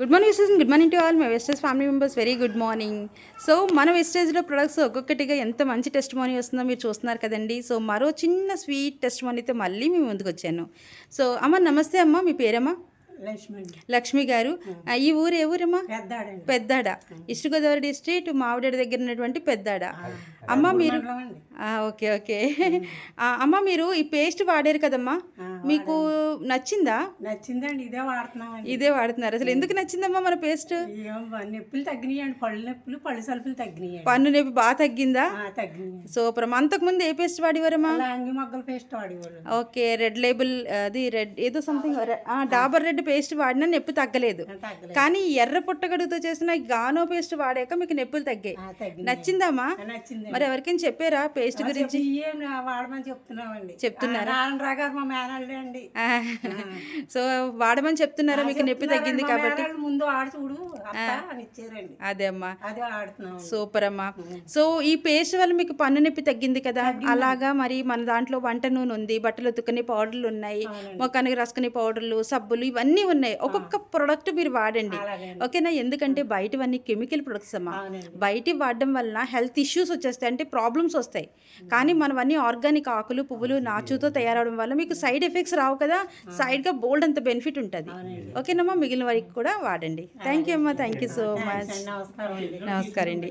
Good morning Vestige good morning to all my Vestige family members very good morning so మన వెస్టేజ్లో products ఒక్కొక్కటిగా ఎంత మంచి test money వస్తుందో మీరు చూస్తున్నారు కదండి. సో మరో చిన్న స్వీట్ టెస్ట్ మనీతో మళ్ళీ మేము ముందుకు వచ్చాను. సో అమ్మ నమస్తే అమ్మ. మీ పేరమ్మా? లక్ష్మి లక్ష్మి గారు. ఈ ఊరు ఏ ఊరమ్మా? పెద్దాడ ఈస్ట్ గోదావరి డిస్ట్రిక్ట్ మావిడాడ దగ్గర ఉన్నటువంటి పెద్దాడ. అమ్మ మీరు ఓకే ఓకే. అమ్మ మీరు ఈ పేస్ట్ వాడారు కదమ్మా? మీకు నచ్చిందా? నచ్చిందండి ఇదే వాడుతున్నామండి. ఇదే వాడుతున్నారు. అసలు ఎందుకు నచ్చిందమ్మా మన పేస్ట్? నొప్పులు తగ్గినాయండి పళ్ళు నొప్పులు పళ్ళు సలుపులు తగ్గినాయండి. పన్ను నొప్పి బాగా తగ్గిందా? ఆ, తగ్గినాయి సూపర్ అమ్మ. అంతకుముందు ఏ పేస్ట్ వాడేవారమ్మా? లాంగి మొగ్గల పేస్ట్ వాడేవాళ్ళు. ఓకే రెడ్ లేబుల్ అది రెడ్ ఏదో సంథింగ్ డాబర్ రెడ్ పేస్ట్ వాడినా నొప్పి తగ్గలేదు. కానీ ఎర్ర పుట్టగడుగుతో చేసిన గానో పేస్ట్ వాడాక మీకు నొప్పులు తగ్గాయి. తగ్గినాయి. నచ్చిందమ్మా మరి ఎవరికైనా చెప్పారా పేస్ట్ గురించి? వాడమని చెప్తున్నామండి. చెప్తున్నారా? మా మేనల్డే అండి. సో వాడమని చెప్తున్నారా? మీకు నొప్పి తగ్గింది కాబట్టి. ముందు ఆడు చూడు అత్త అని ఇచ్చారండి. అదే అమ్మా. సూపర్ అమ్మా. సో ఈ పేస్ట్ వల్ల మీకు పన్ను నొప్పి తగ్గింది కదా? అలాగా మరి మన దాంట్లో వంట నూనె ఉంది బట్టలు ఉతుకునే పౌడర్లు ఉన్నాయి మొక్కానికి రాసుకునే పౌడర్లు సబ్బులు ఇవన్నీ ఉన్నాయి. ఒక్కొక్క ప్రొడక్ట్ మీరు వాడండి. ఓకేనా? ఎందుకంటే బయటవన్నీ కెమికల్ ప్రొడక్ట్స్ అమ్మా. బయట వాడడం వలన హెల్త్ ఇష్యూస్ వచ్చేస్తాయి అంటే ప్రాబ్లమ్స్ వస్తాయి. కానీ మనవన్నీ ఆర్గానిక్ ఆకులు పువ్వులు నాచుతో తయారవడం వల్ల మీకు సైడ్ ఎఫెక్ట్స్ రావు కదా సైడ్గా బోల్డ్ అంత బెనిఫిట్ ఉంటుంది. ఓకేనమ్మా మిగిలిన వారికి కూడా వాడండి. థ్యాంక్ యూ అమ్మా థ్యాంక్ యూ సో మచ్ నమస్కారం అండి.